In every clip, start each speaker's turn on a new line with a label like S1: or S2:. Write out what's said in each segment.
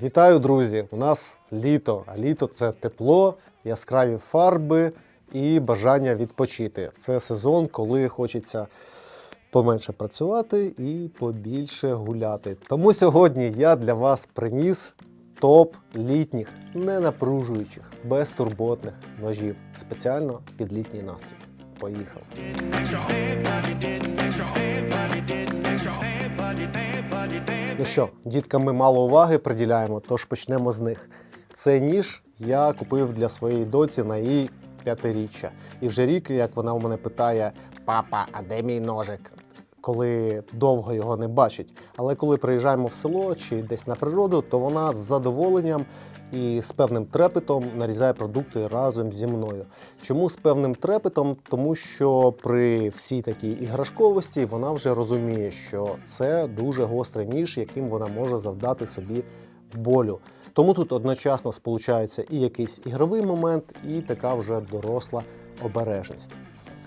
S1: Вітаю, друзі! У нас літо, а літо це тепло, яскраві фарби і бажання відпочити. Це сезон, коли хочеться поменше працювати і побільше гуляти. Тому сьогодні я для вас приніс топ літніх, не напружуючих, безтурботних ножів спеціально під літній настрій. Поїхав! Ну що, діткам ми мало уваги приділяємо, тож почнемо з них. Цей ніж я купив для своєї доці на її п'ятиріччя. І вже рік, як вона у мене питає: папа, а де мій ножик? Коли довго його не бачить. Але коли приїжджаємо в село чи десь на природу, то вона з задоволенням і з певним трепетом нарізає продукти разом зі мною. Чому з певним трепетом? Тому що при всій такій іграшковості вона вже розуміє, що це дуже гострий ніж, яким вона може завдати собі болю. Тому тут одночасно сполучається і якийсь ігровий момент, і така вже доросла обережність.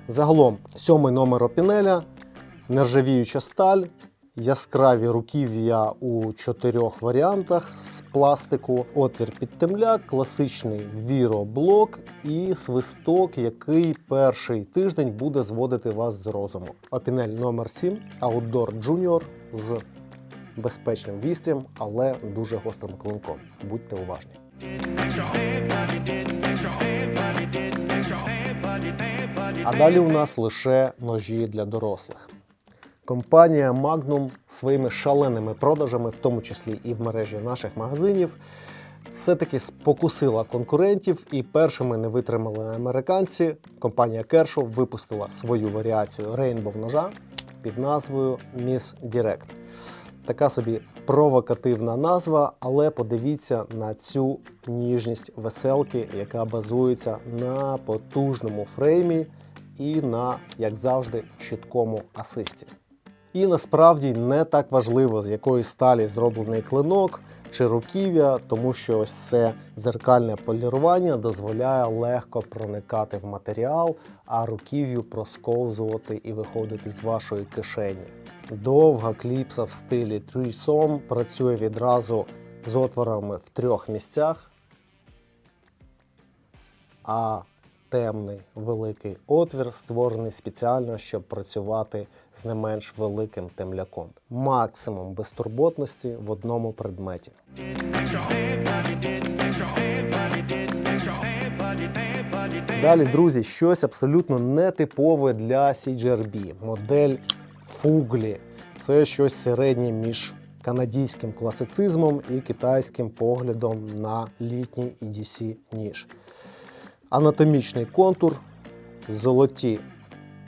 S1: Загалом, сьомий номер опінеля, нержавіюча сталь, яскраві руків'я у чотирьох варіантах з пластику, отвір під темляк, класичний віроблок і свисток, який перший тиждень буде зводити вас з розуму. Опінель номер 7 Outdoor Junior з безпечним вістрям, але дуже гострим клинком. Будьте уважні. А далі у нас лише ножі для дорослих. Компанія Magnum своїми шаленими продажами, в тому числі і в мережі наших магазинів, все-таки спокусила конкурентів, і першими не витримали американці. Компанія Kershaw випустила свою варіацію Rainbow ножа під назвою Miss Direct. Така собі провокативна назва, але подивіться на цю ніжність веселки, яка базується на потужному фреймі і на, як завжди, чіткому асисті. І насправді не так важливо, з якої сталі зроблений клинок чи руків'я, тому що ось це дзеркальне полірування дозволяє легко проникати в матеріал, а руків'ю просковзувати і виходити з вашої кишені. Довга кліпса в стилі трійсом працює відразу з отворами в трьох місцях, а темний великий отвір створений спеціально, щоб працювати з не менш великим темляком. Максимум безтурботності в одному предметі. Далі, друзі, щось абсолютно нетипове для CGRB. Модель Фуглі. Це щось середнє між канадським класицизмом і китайським поглядом на літній EDC ніж. Анатомічний контур, золоті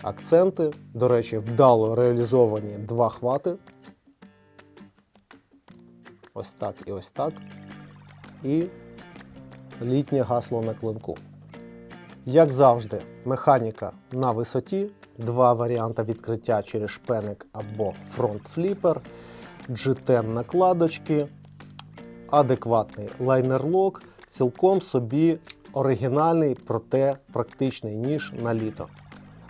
S1: акценти. До речі, вдало реалізовані два хвати. Ось так і ось так. І літнє гасло на клинку. Як завжди, механіка на висоті, два варіанти відкриття через шпеник або фронт-фліпер, G10 накладочки, адекватний лайнер-лок, цілком собі оригінальний, проте практичний ніж на літо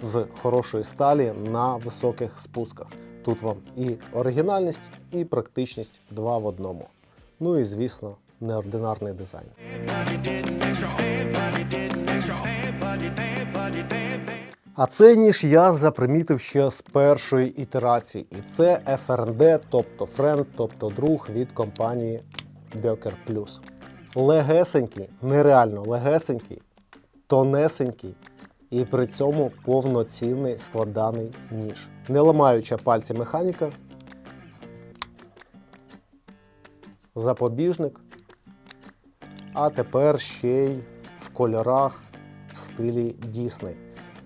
S1: з хорошої сталі на високих спусках. Тут вам і оригінальність, і практичність два в одному. Ну і звісно, неординарний дизайн. А цей ніж я запримітив ще з першої ітерації. І це FRND, тобто френд, тобто друг від компанії Becker Plus. Легесенький, нереально легесенький, тонесенький і при цьому повноцінний складаний ніж. Не ламаюча пальці механіка. Запобіжник. А тепер ще й в кольорах в стилі Дісней.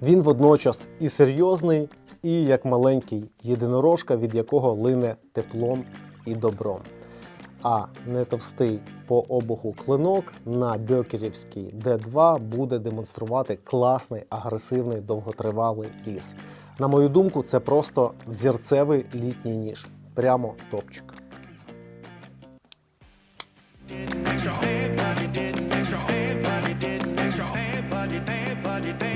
S1: Він водночас і серйозний, і як маленький єдинорожка, від якого лине теплом і добром. А не товстий по обуху клинок на бьокерівській D2 буде демонструвати класний агресивний довготривалий різ. На мою думку, це просто взірцевий літній ніж. Прямо топчик.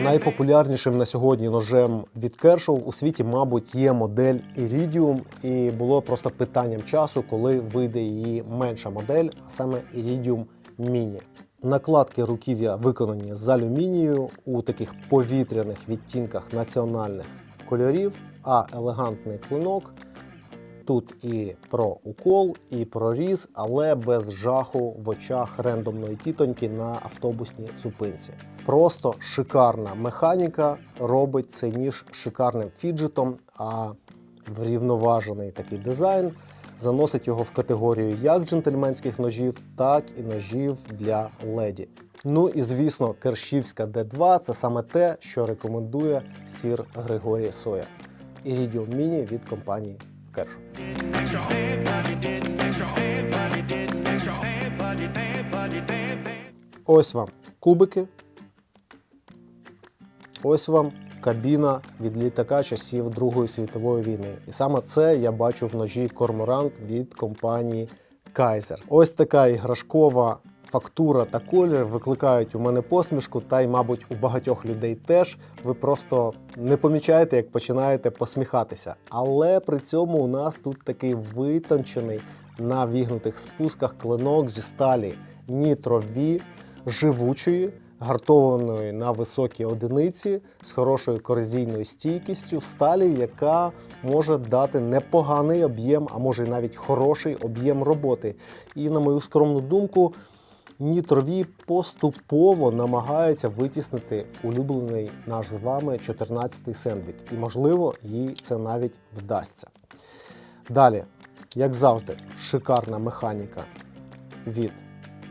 S1: Найпопулярнішим на сьогодні ножем від Kershaw у світі, мабуть, є модель Iridium, і було просто питанням часу, коли вийде її менша модель, а саме Iridium Mini. Накладки руків'я виконані з алюмінію у таких повітряних відтінках національних кольорів, а елегантний клинок Тут і про укол, і про різ, але без жаху в очах рендомної тітоньки на автобусній зупинці. Просто шикарна механіка робить цей ніж шикарним фіджетом, а врівноважений такий дизайн заносить його в категорію як джентльменських ножів, так і ножів для леді. Ну і звісно, Кершівська D2 це саме те, що рекомендує сір Григорій Соя. Iridium Mini від компанії Kershaw. Ось вам кубики. Ось вам кабіна від літака часів Другої світової війни. І саме це я бачу в ножі Корморант від компанії Kaiser. Ось така іграшкова фактура та колір викликають у мене посмішку, та й, мабуть, у багатьох людей теж. Ви просто не помічаєте, як починаєте посміхатися. Але при цьому у нас тут такий витончений на вігнутих спусках клинок зі сталі нітрові, живучої, гартованої на високій одиниці з хорошою корозійною стійкістю, сталі, яка може дати непоганий об'єм, а може й навіть хороший об'єм роботи. І на мою скромну думку, Нітрові поступово намагається витіснити улюблений наш з вами 14-й сендвік. І, можливо, їй це навіть вдасться. Далі, як завжди, шикарна механіка від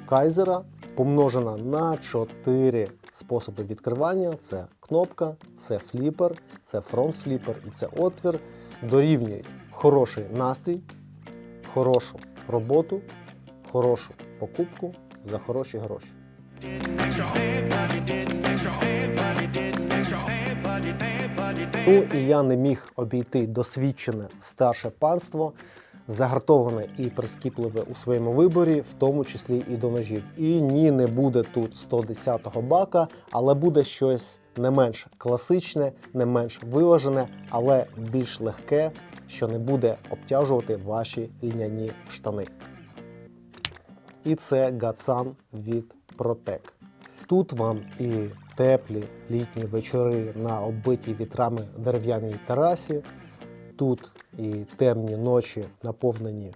S1: Кайзера, помножена на 4 способи відкривання: це кнопка, це фліпер, це фронт-фліпер і це отвір. Дорівнюють хороший настрій, хорошу роботу, хорошу покупку за хороші гроші. Ну і я не міг обійти досвідчене старше панство, загартоване і прискіпливе у своєму виборі, в тому числі і до ножів. І ні, не буде тут 110-го бака, але буде щось не менш класичне, не менш виважене, але більш легке, що не буде обтяжувати ваші льняні штани. І це Гацан від Protec. Тут вам і теплі літні вечори на оббитій вітрами дерев'яній терасі, тут і темні ночі, наповнені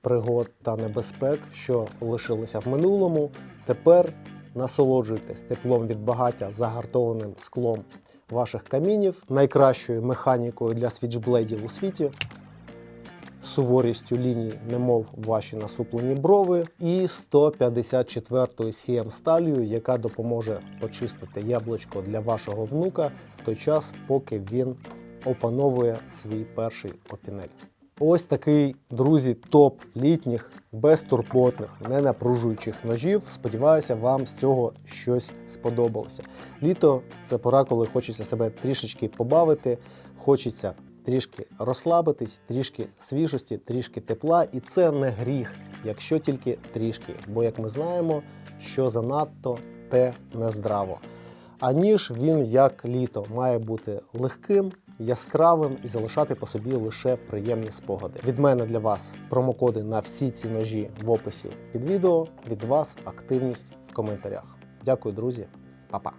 S1: пригод та небезпек, що лишилися в минулому. Тепер насолоджуйтесь теплом від багаття загартованим склом ваших камінів, найкращою механікою для свічблейдів у світі суворістю ліній, немов ваші насуплені брови, і 154 CM сталью, яка допоможе почистити яблучко для вашого внука в той час, поки він опановує свій перший опінель. Ось такий, друзі, топ літніх, безтурботних, не напружуючих ножів. Сподіваюся, вам з цього щось сподобалося. Літо це пора, коли хочеться себе трішечки побавити, хочеться трішки розслабитись, трішки свіжості, трішки тепла, і це не гріх, якщо тільки трішки. Бо, як ми знаємо, що занадто те нездраво. А ніж він, як літо, має бути легким, яскравим і залишати по собі лише приємні спогади. Від мене для вас промокоди на всі ці ножі в описі під відео. Від вас активність в коментарях. Дякую, друзі, Па-па!